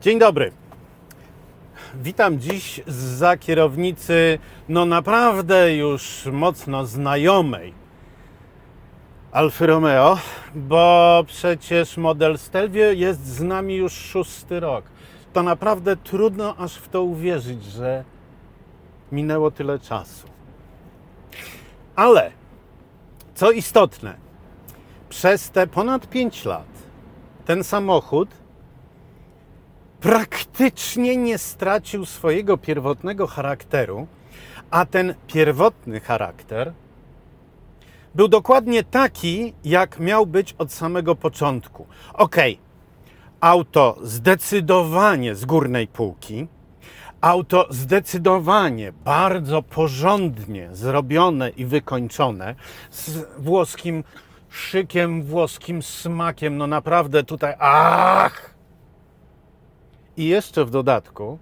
Dzień dobry. Witam dziś za kierownicy, no naprawdę już mocno znajomej Alfy Romeo, bo przecież model Stelvio jest z nami już szósty rok. To naprawdę trudno aż w to uwierzyć, że minęło tyle czasu. Ale co istotne, przez te ponad 5 lat ten samochód praktycznie nie stracił swojego pierwotnego charakteru, a ten pierwotny charakter był dokładnie taki, jak miał być od samego początku. Okej, auto zdecydowanie z górnej półki, auto zdecydowanie bardzo porządnie zrobione i wykończone, z włoskim szykiem, włoskim smakiem, no naprawdę tutaj, ach! I jeszcze w dodatku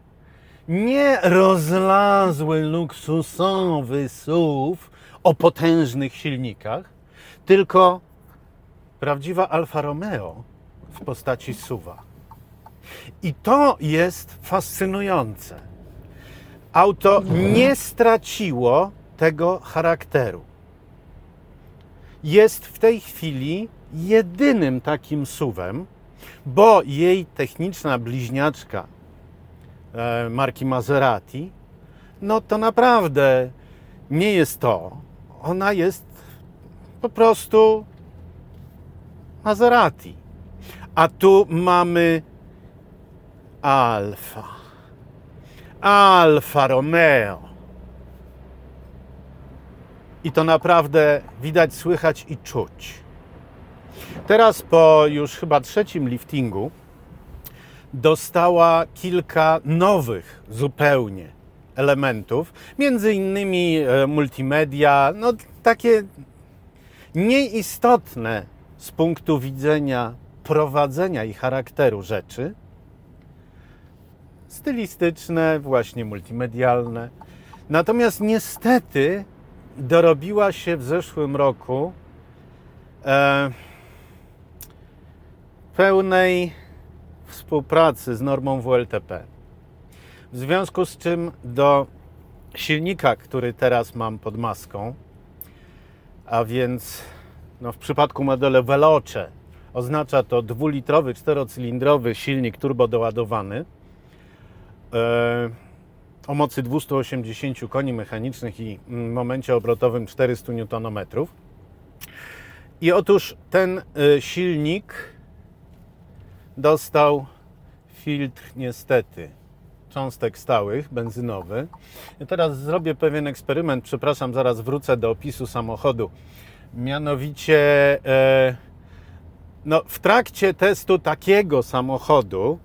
nie rozlazły luksusowy SUV o potężnych silnikach, tylko prawdziwa Alfa Romeo w postaci SUVa. I to jest fascynujące. Auto nie straciło tego charakteru. Jest w tej chwili jedynym takim SUVem, bo jej techniczna bliźniaczka e, marki Maserati, no to naprawdę nie jest to. Ona jest po prostu Maserati. A tu mamy Alfa. Alfa Romeo. I to naprawdę widać, słychać i czuć. Teraz po już chyba trzecim liftingu dostała kilka nowych zupełnie elementów, między innymi e, multimedia, no takie nieistotne z punktu widzenia prowadzenia i charakteru rzeczy, stylistyczne, właśnie multimedialne. Natomiast niestety dorobiła się w zeszłym roku e, pełnej współpracy z normą WLTP. W związku z czym do silnika, który teraz mam pod maską, a więc no, w przypadku modelu Veloce oznacza to dwulitrowy, czterocylindrowy silnik turbodoładowany e, o mocy 280 koni mechanicznych i w momencie obrotowym 400 Nm. I otóż ten e, silnik dostał filtr niestety cząstek stałych, benzynowy. I teraz zrobię pewien eksperyment, przepraszam, zaraz wrócę do opisu samochodu. Mianowicie e, no, w trakcie testu takiego samochodu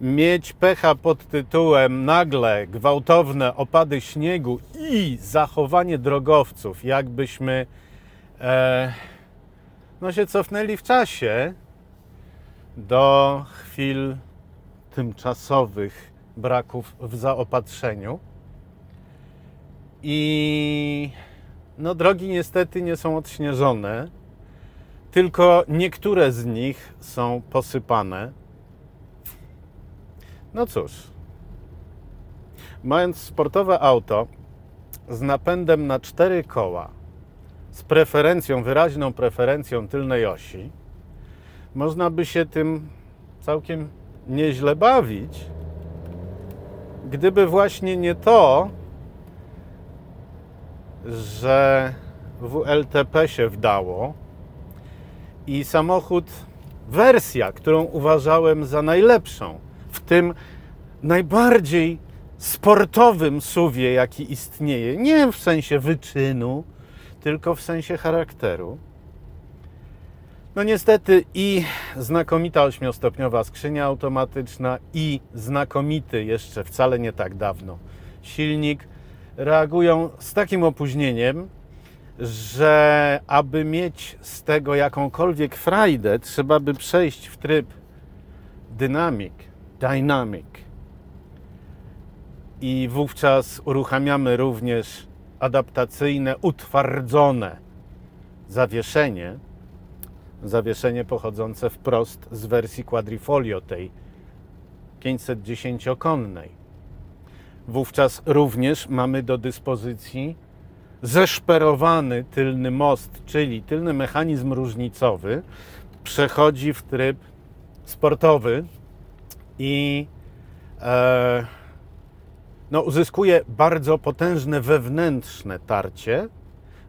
mieć pecha pod tytułem nagle gwałtowne opady śniegu i zachowanie drogowców, jakbyśmy e, no, się cofnęli w czasie do chwil tymczasowych braków w zaopatrzeniu. I no, drogi niestety nie są odśnieżone, tylko niektóre z nich są posypane. No cóż, mając sportowe auto z napędem na cztery koła, z preferencją, wyraźną preferencją tylnej osi, można by się tym całkiem nieźle bawić, gdyby właśnie nie to, że WLTP się wdało i samochód, wersja, którą uważałem za najlepszą, w tym najbardziej sportowym suwie, jaki istnieje, nie w sensie wyczynu, tylko w sensie charakteru. No niestety i znakomita ośmiostopniowa skrzynia automatyczna i znakomity jeszcze wcale nie tak dawno silnik reagują z takim opóźnieniem, że aby mieć z tego jakąkolwiek frajdę, trzeba by przejść w tryb dynamic, dynamic. I wówczas uruchamiamy również adaptacyjne, utwardzone zawieszenie, zawieszenie pochodzące wprost z wersji quadrifolio tej 510-konnej. Wówczas również mamy do dyspozycji zeszperowany tylny most, czyli tylny mechanizm różnicowy przechodzi w tryb sportowy i e, no, uzyskuje bardzo potężne wewnętrzne tarcie,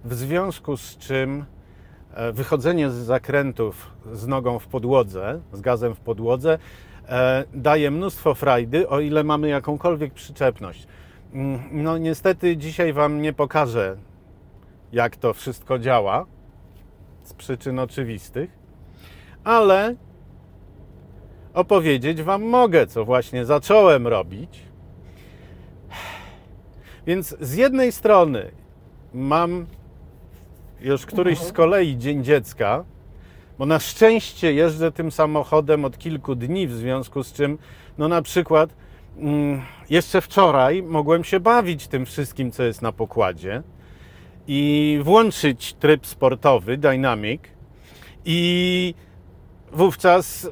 w związku z czym wychodzenie z zakrętów z nogą w podłodze, z gazem w podłodze, e, daje mnóstwo frajdy, o ile mamy jakąkolwiek przyczepność. Mm, No niestety dzisiaj Wam nie pokażę, jak to wszystko działa, z przyczyn oczywistych, ale opowiedzieć Wam mogę, co właśnie zacząłem robić. Więc z jednej strony mam już któryś z kolei Dzień Dziecka, bo na szczęście jeżdżę tym samochodem od kilku dni, w związku z czym, no na przykład mm, jeszcze wczoraj mogłem się bawić tym wszystkim, co jest na pokładzie i włączyć tryb sportowy, Dynamic. I wówczas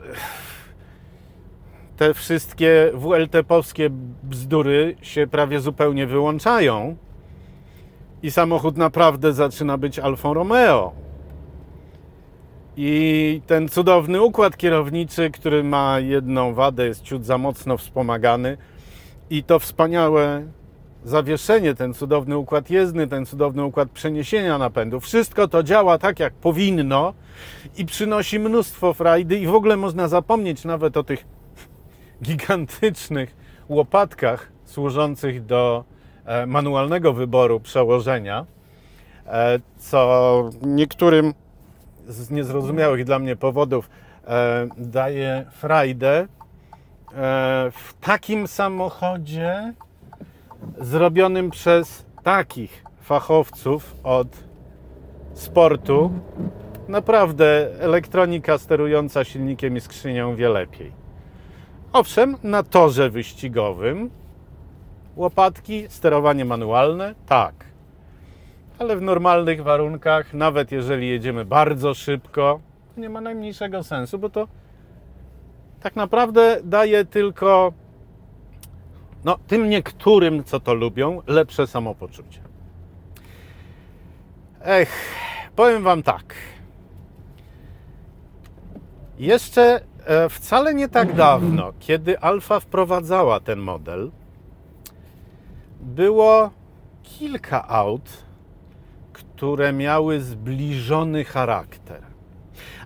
te wszystkie WLT-powskie bzdury się prawie zupełnie wyłączają i samochód naprawdę zaczyna być Alfą Romeo. I ten cudowny układ kierowniczy, który ma jedną wadę, jest ciut za mocno wspomagany. I to wspaniałe zawieszenie, ten cudowny układ jezdny, ten cudowny układ przeniesienia napędu. Wszystko to działa tak, jak powinno i przynosi mnóstwo frajdy. I w ogóle można zapomnieć nawet o tych gigantycznych łopatkach służących do manualnego wyboru przełożenia, e, co niektórym z niezrozumiałych dla mnie powodów e, daje frajdę. E, W takim samochodzie zrobionym przez takich fachowców od sportu, naprawdę elektronika sterująca silnikiem i skrzynią wie lepiej. Owszem, na torze wyścigowym łopatki, sterowanie manualne, tak. Ale w normalnych warunkach, nawet jeżeli jedziemy bardzo szybko, to nie ma najmniejszego sensu, bo to tak naprawdę daje tylko no, tym niektórym, co to lubią, lepsze samopoczucie. Ech, powiem Wam tak. Jeszcze e, wcale nie tak dawno, kiedy Alfa wprowadzała ten model, było kilka aut, które miały zbliżony charakter.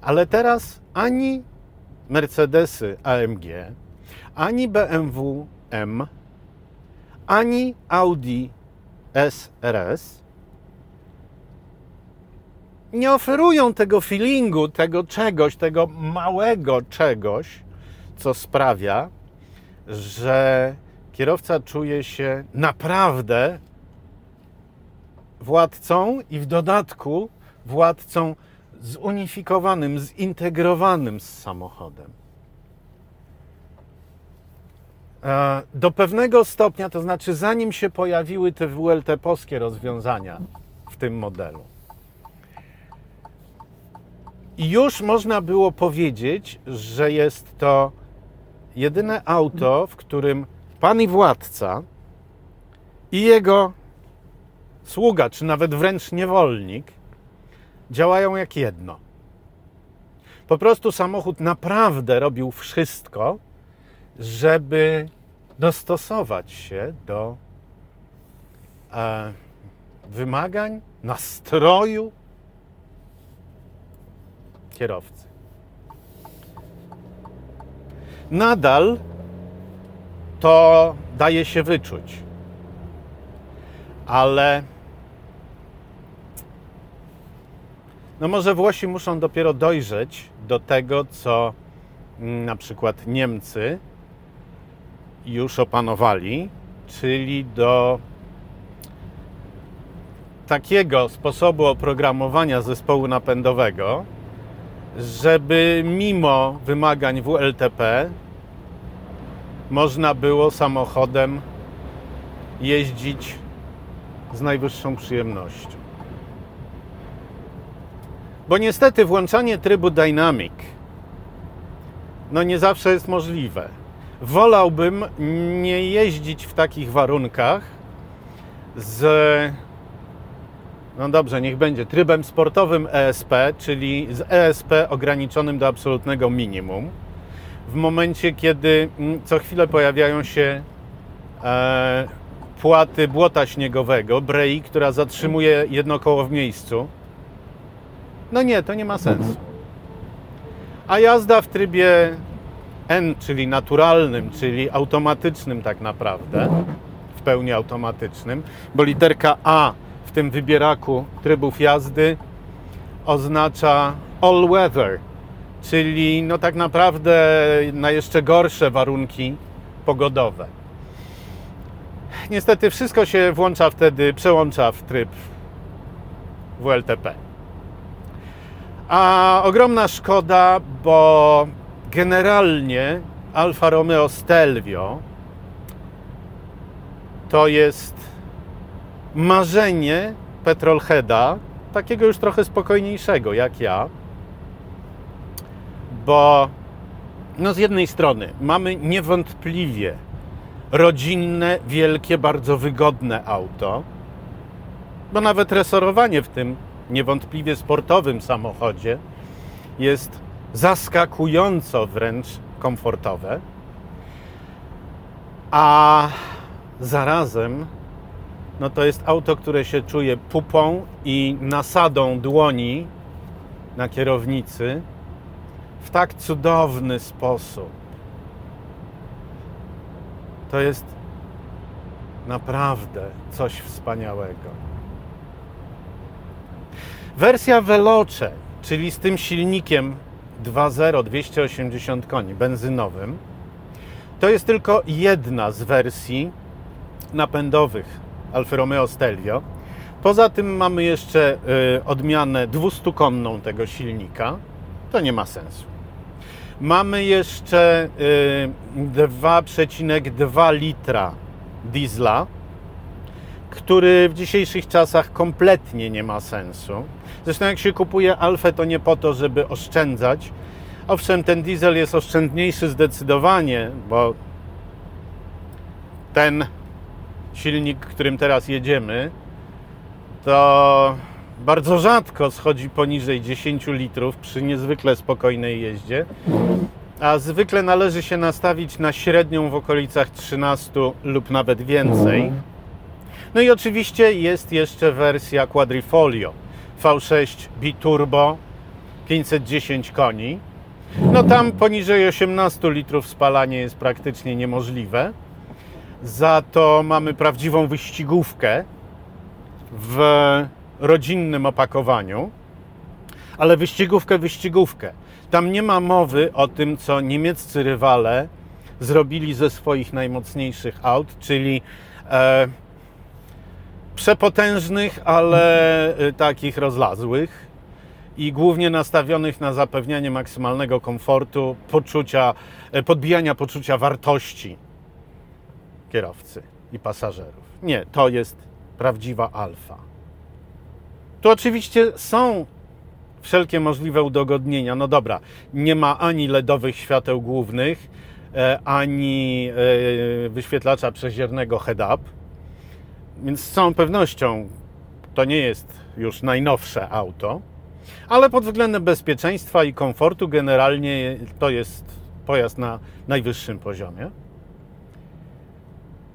Ale teraz ani Mercedesy AMG, ani BMW M, ani Audi SRS nie oferują tego feelingu, tego czegoś, tego małego czegoś, co sprawia, że kierowca czuje się naprawdę władcą i w dodatku władcą zunifikowanym, zintegrowanym z samochodem. E, Do pewnego stopnia, to znaczy zanim się pojawiły te WLT-powskie rozwiązania w tym modelu, już można było powiedzieć, że jest to jedyne auto, w którym pan i władca i jego sługa, czy nawet wręcz niewolnik, działają jak jedno. Po prostu samochód naprawdę robił wszystko, żeby dostosować się do e, wymagań, nastroju kierowcy. Nadal to daje się wyczuć, ale no może Włosi muszą dopiero dojrzeć do tego, co mm, na przykład Niemcy już opanowali, czyli do takiego sposobu oprogramowania zespołu napędowego, żeby mimo wymagań WLTP można było samochodem jeździć z najwyższą przyjemnością. Bo niestety włączanie trybu Dynamic no nie zawsze jest możliwe. wolałbym nie jeździć w takich warunkach z no dobrze, niech będzie trybem sportowym ESP, czyli z ESP ograniczonym do absolutnego minimum. W momencie, kiedy mm, co chwilę pojawiają się e, płaty błota śniegowego, brei, która zatrzymuje jedno koło w miejscu. No nie, to nie ma sensu. A jazda w trybie N, czyli naturalnym, czyli automatycznym tak naprawdę, w pełni automatycznym, bo literka A w tym wybieraku trybów jazdy oznacza all weather, czyli no tak naprawdę na jeszcze gorsze warunki pogodowe. Niestety wszystko się włącza wtedy, przełącza w tryb WLTP. A ogromna szkoda, bo generalnie Alfa Romeo Stelvio to jest marzenie petrolheada, takiego już trochę spokojniejszego jak ja, bo no z jednej strony mamy niewątpliwie rodzinne, wielkie, bardzo wygodne auto, bo nawet resorowanie w tym niewątpliwie sportowym samochodzie jest zaskakująco wręcz komfortowe, a zarazem no to jest auto, które się czuje pupą i nasadą dłoni na kierownicy w tak cudowny sposób. To jest naprawdę coś wspaniałego. Wersja Veloce, czyli z tym silnikiem 2.0 280 koni benzynowym, to jest tylko jedna z wersji napędowych Alfa Romeo Stelvio. Poza tym mamy jeszcze y, odmianę 200-konną tego silnika. To nie ma sensu. Mamy jeszcze y, 2,2 litra diesla, który w dzisiejszych czasach kompletnie nie ma sensu. Zresztą jak się kupuje Alfę, to nie po to, żeby oszczędzać. Owszem, ten diesel jest oszczędniejszy zdecydowanie, bo ten silnik, którym teraz jedziemy, to bardzo rzadko schodzi poniżej 10 litrów przy niezwykle spokojnej jeździe, a zwykle należy się nastawić na średnią w okolicach 13 lub nawet więcej. No i oczywiście jest jeszcze wersja Quadrifolio V6 Biturbo 510 koni. No tam poniżej 18 litrów spalanie jest praktycznie niemożliwe. Za to mamy prawdziwą wyścigówkę w rodzinnym opakowaniu, ale wyścigówkę, wyścigówkę. Tam nie ma mowy o tym, co niemieccy rywale zrobili ze swoich najmocniejszych aut, czyli e, przepotężnych, ale e, takich rozlazłych i głównie nastawionych na zapewnianie maksymalnego komfortu, poczucia, e, podbijania poczucia wartości kierowcy i pasażerów. Nie, to jest prawdziwa alfa. Tu oczywiście są wszelkie możliwe udogodnienia. No dobra, nie ma ani LEDowych świateł głównych, e, ani e, wyświetlacza przeziernego head-up, więc z całą pewnością to nie jest już najnowsze auto, ale pod względem bezpieczeństwa i komfortu generalnie to jest pojazd na najwyższym poziomie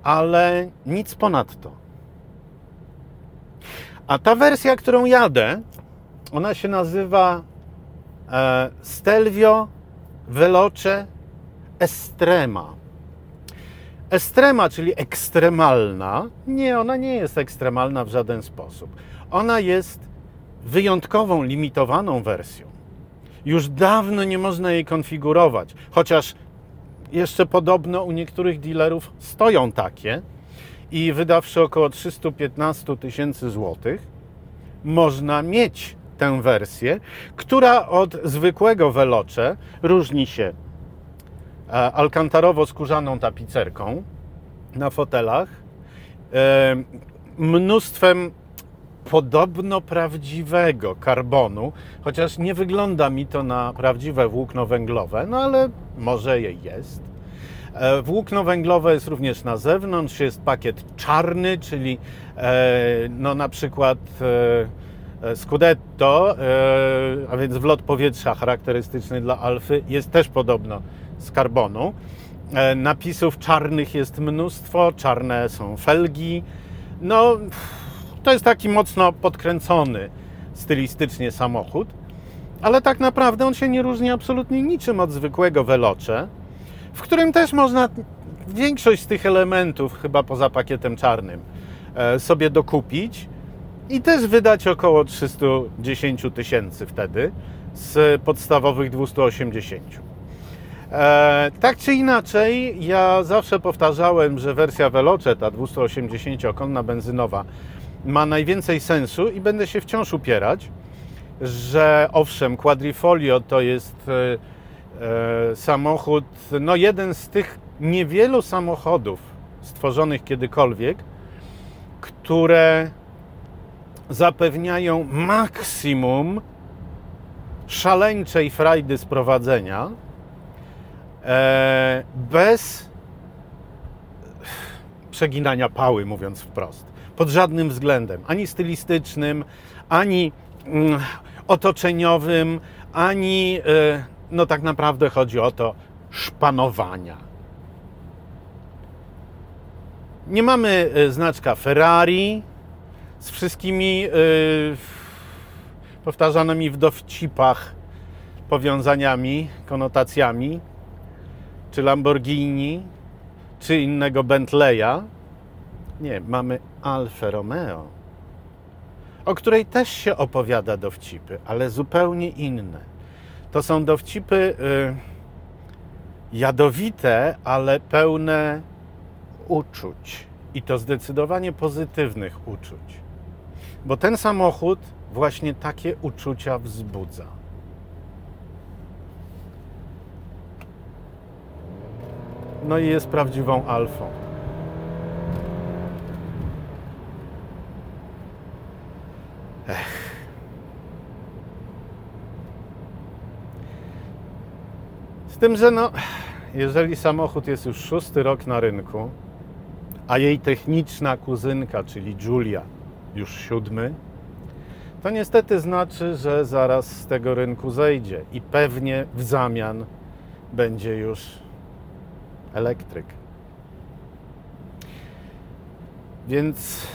ale nic ponadto. A ta wersja, którą jadę, ona się nazywa e, Stelvio Veloce Estrema. Estrema, czyli ekstremalna, nie, ona nie jest ekstremalna w żaden sposób. Ona jest wyjątkową, limitowaną wersją. Już dawno nie można jej konfigurować, chociaż jeszcze podobno u niektórych dealerów stoją takie i wydawszy około 315 tysięcy złotych, można mieć tę wersję, która od zwykłego Veloce różni się e, alkantarowo-skórzaną tapicerką na fotelach, e, mnóstwem podobno prawdziwego karbonu, chociaż nie wygląda mi to na prawdziwe włókno węglowe, no ale może je jest. E, Włókno węglowe jest również na zewnątrz, jest pakiet czarny, czyli e, no na przykład e, Scudetto, a więc wlot powietrza charakterystyczny dla Alfy, jest też podobno z karbonu. Napisów czarnych jest mnóstwo, czarne są felgi. No, to jest taki mocno podkręcony stylistycznie samochód, ale tak naprawdę on się nie różni absolutnie niczym od zwykłego Veloce, w którym też można większość z tych elementów, chyba poza pakietem czarnym, e, sobie dokupić i też wydać około 310 tysięcy wtedy z podstawowych 280. E, tak czy inaczej, ja zawsze powtarzałem, że wersja Veloce, ta 280-konna benzynowa, ma najwięcej sensu i będę się wciąż upierać, że owszem, Quadrifolio to jest e, samochód, no jeden z tych niewielu samochodów stworzonych kiedykolwiek, które zapewniają maksimum szaleńczej frajdy z prowadzenia, e, bez przeginania pały, mówiąc wprost. Pod żadnym względem, ani stylistycznym, ani mm, otoczeniowym, ani e, no tak naprawdę chodzi o to szpanowania. Nie mamy e, znaczka Ferrari z wszystkimi e, powtarzanymi w dowcipach powiązaniami, konotacjami, czy Lamborghini, czy innego Bentleya. Nie, mamy Alfa Romeo, o której też się opowiada dowcipy, ale zupełnie inne. To są dowcipy y, jadowite, ale pełne uczuć. I to zdecydowanie pozytywnych uczuć. Bo ten samochód właśnie takie uczucia wzbudza. No i jest prawdziwą alfą. Z tym, że no, jeżeli samochód jest już szósty rok na rynku, a jej techniczna kuzynka, czyli Julia, już siódmy, to niestety znaczy, że zaraz z tego rynku zejdzie i pewnie w zamian będzie już elektryk. Więc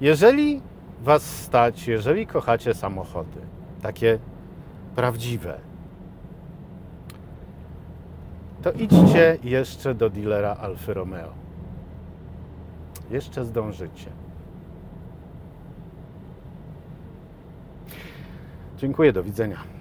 jeżeli Was stać, jeżeli kochacie samochody, takie prawdziwe, to idźcie jeszcze do dealera Alfa Romeo. Jeszcze zdążycie. Dziękuję, do widzenia.